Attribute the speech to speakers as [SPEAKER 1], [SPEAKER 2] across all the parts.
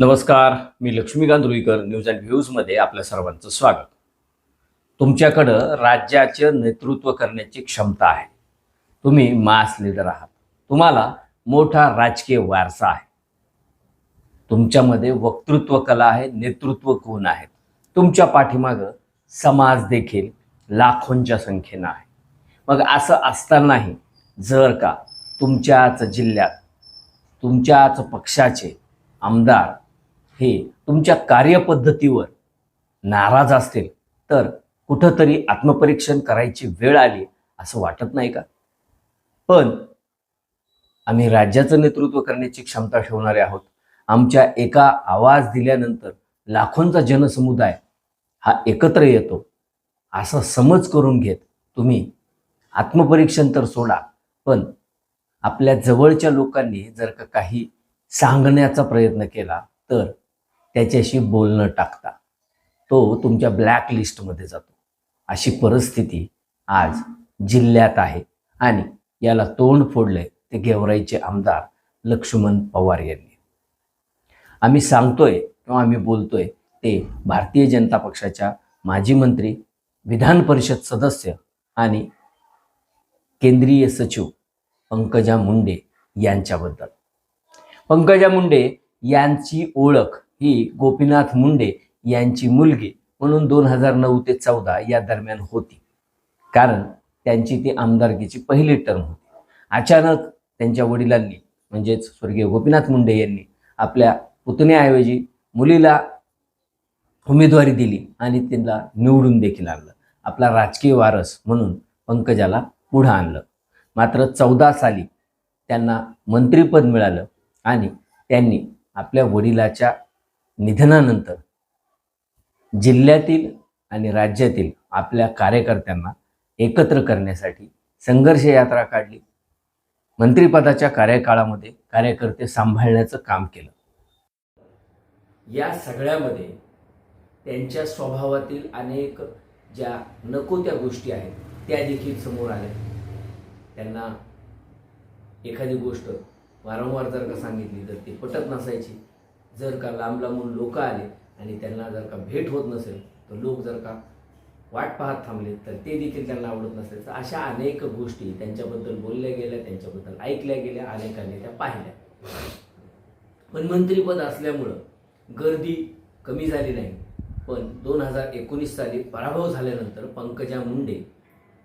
[SPEAKER 1] नमस्कार मी Laxmikant Ruikar news and व्ह्यूजमध्ये आपल्या सर्वांचं स्वागत. तुमच्याकडं राज्याचं नेतृत्व करण्याची क्षमता आहे. तुम्ही मास लीडर आहात. तुम्हाला मोठा राजकीय वारसा आहे. तुमच्यामध्ये वक्तृत्व कला आहे नेतृत्व गुण आहेत? तुमच्या पाठीमागं समाज देखील लाखोंच्या संख्येनं आहे. मग असं असतानाही जर का तुमच्याच जिल्ह्यात तुमच्याच पक्षाचे आमदार हे तुमच्या कार्यपद्धतीवर नाराज असतील तर कुठंतरी आत्मपरीक्षण करायची वेळ आली असं वाटत नाही का? पण आम्ही राज्याचं नेतृत्व करण्याची क्षमता ठेवणारे आहोत. आमच्या एका आवाज दिल्यानंतर लाखोंचा जनसमुदाय हा एकत्र येतो. असा समज करून घेत तुम्ही. आत्मपरीक्षण तर सोडा पण आपल्या जवळच्या लोकांनी जर का काही सांगण्याचा प्रयत्न केला तर त्याच्याशी बोलणं टाकता. तो तुमच्या ब्लॅक लिस्टमध्ये जातो. अशी परिस्थिती आज जिल्ह्यात आहे. आणि याला तोंड फोडलंय ते गेवराईचे आमदार लक्ष्मण पवार यांनी. आम्ही सांगतोय किंवा आम्ही बोलतोय ते भारतीय जनता पक्षाच्या माजी मंत्री विधान परिषद सदस्य आणि केंद्रीय सचिव पंकजा मुंडे यांच्याबद्दल. पंकजा मुंडे यांची ओळख ही गोपीनाथ मुंडे यांची मुलगी म्हणून दोन हजार नऊ ते चौदा या दरम्यान होती. कारण त्यांची ती आमदारकीची पहिली टर्म होती. अचानक त्यांच्या वडिलांनी म्हणजेच स्वर्गीय गोपीनाथ मुंडे यांनी आपल्या पुतण्याऐवजी मुलीला उमेदवारी दिली आणि त्यांना निवडून देखील आणलं. आपला राजकीय वारस म्हणून पंकजाला पुढं आणलं. मात्र चौदा साली त्यांना मंत्रिपद मिळालं आणि त्यांनी आपल्या वडिलाच्या निधनानंतर जिल्ह्यातील आणि राज्यातील आपल्या कार्यकर्त्यांना एकत्र करण्यासाठी संघर्ष यात्रा काढली. मंत्रिपदाच्या कार्यकाळामध्ये कार्यकर्ते सांभाळण्याचं काम केलं. या सगळ्यामध्ये त्यांच्या स्वभावातील अनेक ज्या नको त्या गोष्टी आहेत त्या देखील समोर आल्या. त्यांना एखादी गोष्ट वारंवार जर का सांगितली तर ती पटत नसायची. जर का लांब लांबून लोक आले आणि त्यांना जर का भेट होत नसेल तर लोक जर का वाट पाहत थांबले तर ते देखील त्यांना आवडत नसेल. तर अशा अनेक गोष्टी त्यांच्याबद्दल बोलल्या गेल्या त्यांच्याबद्दल ऐकल्या गेल्या अनेकांनी त्या पाहिल्या. पण मंत्रीपद असल्यामुळं गर्दी कमी झाली नाही. पण दोन हजार एकोणीस साली पराभव झाल्यानंतर पंकजा मुंडे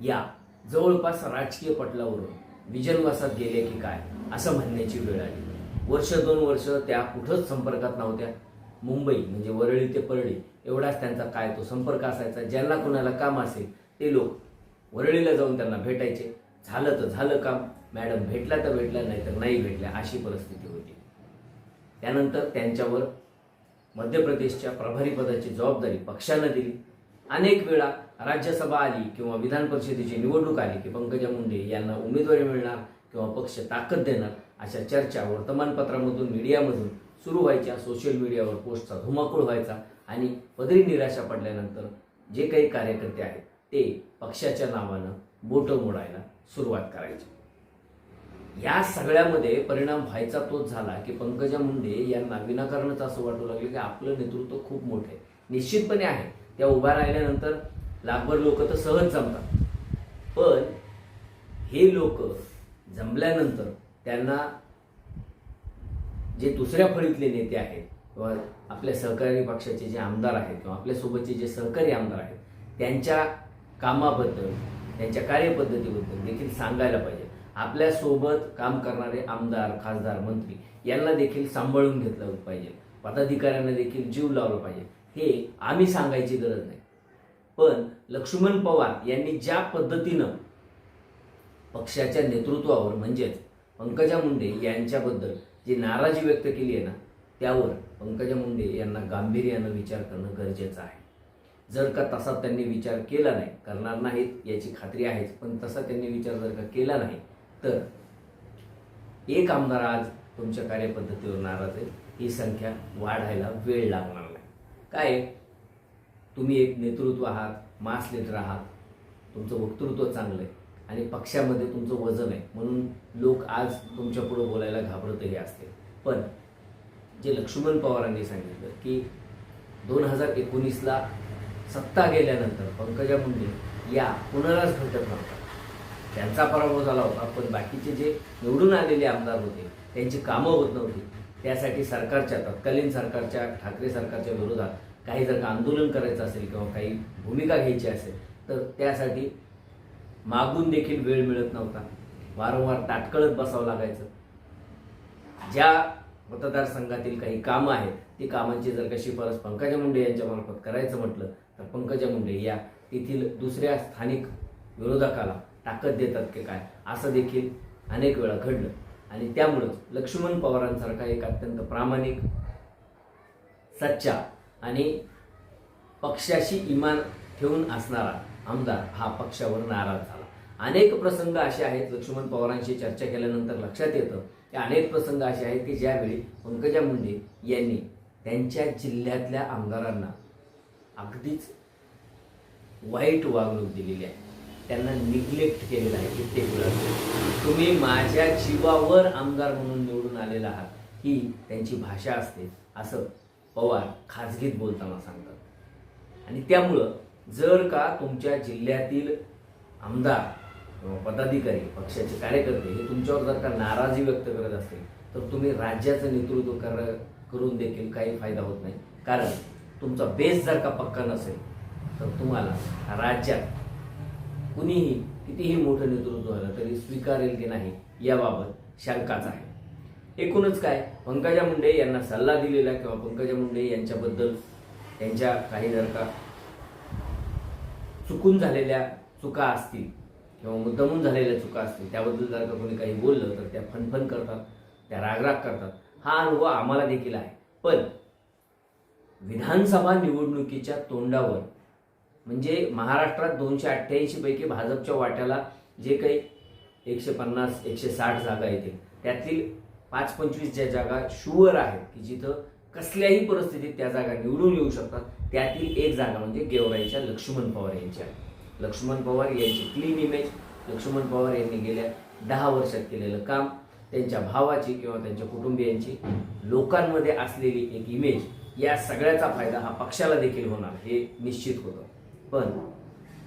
[SPEAKER 1] या जवळपास राजकीय पटलावरून विजनवासात गेले की काय असं म्हणण्याची वेळ आली. वर्ष दोन वर्ष त्या कुठंच संपर्कात नव्हत्या. मुंबई म्हणजे वरळी ते परळी एवढाच त्यांचा काय तो संपर्क असायचा ज्यांना कोणाला काम असेल ते लोक वरळीला जाऊन त्यांना भेटायचे. झालं तर झालं काम मॅडम भेटला तर भेटला नाही तर नाही भेटल्या अशी परिस्थिती होती. त्यानंतर त्यांच्यावर मध्य प्रदेशच्या प्रभारी पदाची जबाबदारी पक्षानं दिली. अनेक वेळा राज्यसभा आली किंवा विधान परिषदेची निवडणूक आली की पंकजा मुंडे यांना उमेदवारी मिळणार किंवा पक्ष ताकद देणार. अशा चर्चा वर्तमानपत्रामधून मीडियामधून सुरू व्हायच्या सोशल मीडियावर पोस्टचा धुमाकूळ व्हायचा आणि पदरी निराशा पडल्यानंतर जे काही कार्यकर्ते आहेत ते पक्षाच्या नावानं बोटं मोडायला सुरुवात करायची. या सगळ्यामध्ये परिणाम व्हायचा तोच झाला की पंकजा मुंडे यांना विनाकारणच असं वाटू लागलं की आपलं नेतृत्व खूप मोठं आहे. निश्चितपणे आहे. त्या उभ्या राहिल्यानंतर लाखभर लोक तर सहज जमतात. पण हे लोक जमल्यानंतर त्यांना जे दुसऱ्या फळीतले नेते आहेत किंवा आपल्या सहकारी पक्षाचे जे आमदार आहेत किंवा आपल्यासोबतचे जे सहकारी आमदार आहेत त्यांच्या कामाबद्दल त्यांच्या कार्यपद्धतीबद्दल देखील सांगायला पाहिजे. आपल्यासोबत काम करणारे आमदार खासदार मंत्री यांना देखील सांभाळून घेतलं पाहिजे. पदाधिकाऱ्यांना देखील जीव लावला पाहिजे. हे आम्ही सांगायची गरज नाही. पण लक्ष्मण पवार यांनी ज्या पद्धतीनं पक्षाच्या नेतृत्वावर म्हणजेच पंकजा मुंडे यांच्याबद्दल जी नाराजी व्यक्त केली आहे ना त्यावर पंकजा मुंडे यांना गांभीर्यानं विचार करणं गरजेचं आहे. जर का तसा त्यांनी विचार केला नाही करणार नाहीत याची खात्री आहेच पण तसा त्यांनी विचार जर का केला नाही तर एक आमदार आज तुमच्या कार्यपद्धतीवर नाराज आहे ही संख्या वाढायला वेळ लागणार नाही. काय? तुम्ही एक नेतृत्व आहात मास लिडर आहात. तुमचं वक्तृत्व चांगलं आहे. आणि पक्षामध्ये तुमचं वजन आहे. म्हणून लोक आज तुमच्या बोलायला घाबरतही असते. पण जे लक्ष्मण पवारांनी सांगितलं की दोन हजार एकोणीसला सत्ता गेल्यानंतर पंकजा मुंडे या पुनराच भेटत नव्हता. त्यांचा पराभव झाला होता पण बाकीचे जे निवडून आलेले आमदार होते त्यांची कामं होत नव्हती. त्यासाठी सरकारच्या तत्कालीन सरकारच्या ठाकरे सरकारच्या विरोधात काही जर का आंदोलन करायचं असेल किंवा काही भूमिका घ्यायची असेल तर त्यासाठी मागून देखील वेळ मिळत नव्हता. वारंवार ताटकळत बसावं लागायचं. ज्या मतदारसंघातील काही कामं आहेत ती कामांची जर का शिफारस पंकजा मुंडे यांच्या मार्फत करायचं म्हटलं तर पंकजा मुंडे या तेथील दुसऱ्या स्थानिक विरोधकाला ताकद देतात की काय? असं देखील अनेक वेळा घडलं. आणि त्यामुळंच लक्ष्मण पवारांसारखा एक अत्यंत प्रामाणिक सच्चा आणि पक्षाशी इमान ठेवून असणारा आमदार हा पक्षावर नाराज झाला. अनेक प्रसंग असे आहेत लक्ष्मण पवारांशी चर्चा केल्यानंतर लक्षात येतं की अनेक प्रसंग असे आहेत की ज्यावेळी पंकजा मुंडे यांनी त्यांच्या जिल्ह्यातल्या आमदारांना अगदीच वाईट वागणूक दिलेली आहे. त्यांना निग्लेक्ट केलेलं आहे कित्येक वेळा तुम्ही माझ्या जीवावर आमदार म्हणून निवडून आलेला आहात ही त्यांची भाषा असते असं पवार खाजगीत बोलताना सांगतात. आणि त्यामुळं जर का तुमच्या जिल्ह्यातील आमदार पदाधिकारी पक्षाचे कार्यकर्ते हे तुमच्यावर जर का नाराजी व्यक्त करत असतील तर तुम्ही राज्याचं नेतृत्व कर करून देखील काही फायदा होत नाही. कारण तुमचा बेस जर का पक्का नसेल तर तुम्हाला राज्यात कुणीही कितीही मोठं नेतृत्व झालं तरी स्वीकारेल की नाही याबाबत शंकाच आहे. एकूणच काय पंकजा मुंडे यांना सल्ला दिलेला किंवा पंकजा मुंडे यांच्याबद्दल त्यांच्या काही जर का चुकून झालेल्या चुका असतील किंवा मुद्दामून झालेल्या चुका असतील त्याबद्दल जर का कोणी काही बोललं तर त्या फनफन करतात त्या रागराग करतात. हा अनुभव आम्हाला देखील आहे. पण विधानसभा निवडणुकीच्या तोंडावर म्हणजे महाराष्ट्रात दोनशे अठ्ठ्याऐंशीपैकी भाजपच्या वाट्याला जे काही एकशे पन्नास एकशे साठ जागा येतील त्यातील पाच पंचवीस ज्या जागा शुअर आहेत की जिथं कसल्याही परिस्थितीत त्या जागा निवडून येऊ शकतात. त्यातील एक जागा म्हणजे गेवराईच्या लक्ष्मण पवार यांची आहे. लक्ष्मण पवार यांची क्लीन इमेज लक्ष्मण पवार यांनी गेल्या दहा वर्षात केलेलं काम त्यांच्या भावाची किंवा त्यांच्या कुटुंबियांची लोकांमध्ये असलेली एक इमेज या सगळ्याचा फायदा हा पक्षाला देखील होणार हे निश्चित होतं. पण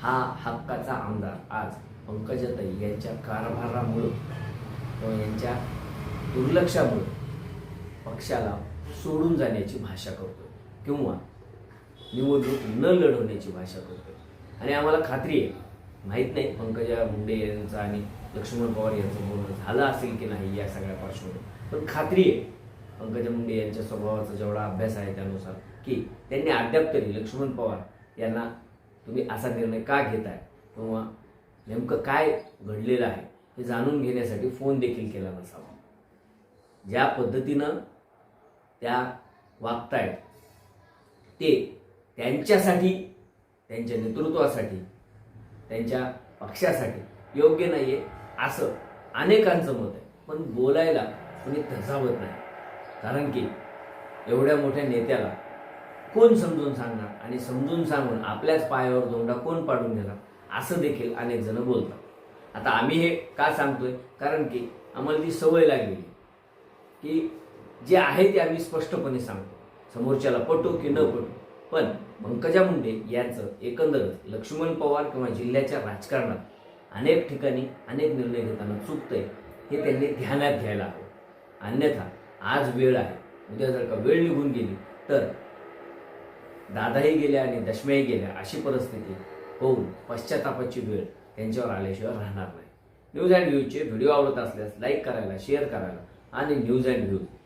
[SPEAKER 1] हा हक्काचा आमदार आज पंकजाताई यांच्या कारभारामुळं किंवा यांच्या दुर्लक्षामुळं पक्षाला सोडून जाण्याची भाषा करतो. किंवा निवडणूक न लढवण्याची भाषा करतो. आणि आम्हाला खात्री आहे माहीत नाही पंकजा मुंडे यांचा आणि लक्ष्मण पवार यांचं बोलणं झालं असेल की नाही या सगळ्या पार्श्वभूमीवर. पण खात्री आहे पंकजा मुंडे यांच्या स्वभावाचा जेवढा अभ्यास आहे त्यानुसार की त्यांनी अद्याप तरी लक्ष्मण पवार यांना तुम्ही असा निर्णय का घेताय? किंवा नेमकं काय घडलेलं आहे हे जाणून घेण्यासाठी फोन देखील केला नसावा. ज्या पद्धतीनं त्या वागतायत. ते त्यांच्यासाठी त्यांच्या नेतृत्वासाठी त्यांच्या पक्षासाठी योग्य नाही आहे असं अनेकांचं मत आहे. पण बोलायला कोणी धजावत नाही. कारण की एवढ्या मोठ्या नेत्याला कोण समजून सांगणार आणि समजून सांगून आपल्याच पायावर दोंडा कोण पाडून घेणार असं देखील अनेक जण बोलतात. आता आम्ही हे का सांगतोय? कारण की आम्हाला ती सवय लागलेली की जे आहे ते आम्ही स्पष्टपणे सांगतो. समोरच्याला पटो की न पटो. पण पंकजा मुंडे यांचं एकंदरच लक्ष्मण पवार किंवा जिल्ह्याच्या राजकारणात अनेक ठिकाणी अनेक निर्णय घेताना चुकतंय हे त्यांनी ध्यानात घ्यायला हवं. अन्यथा आज वेळ आहे. उद्या जर का वेळ निघून गेली तर दादाही गेल्या आणि दशम्याही गेल्या अशी परिस्थिती होऊन पश्चातापाची वेळ त्यांच्यावर आल्याशिवाय राहणार नाही. न्यूज अँड व्ह्यूजचे व्हिडिओ आवडत असल्यास लाईक करायला शेअर करायला आणि न्यूज अँड व्ह्यूज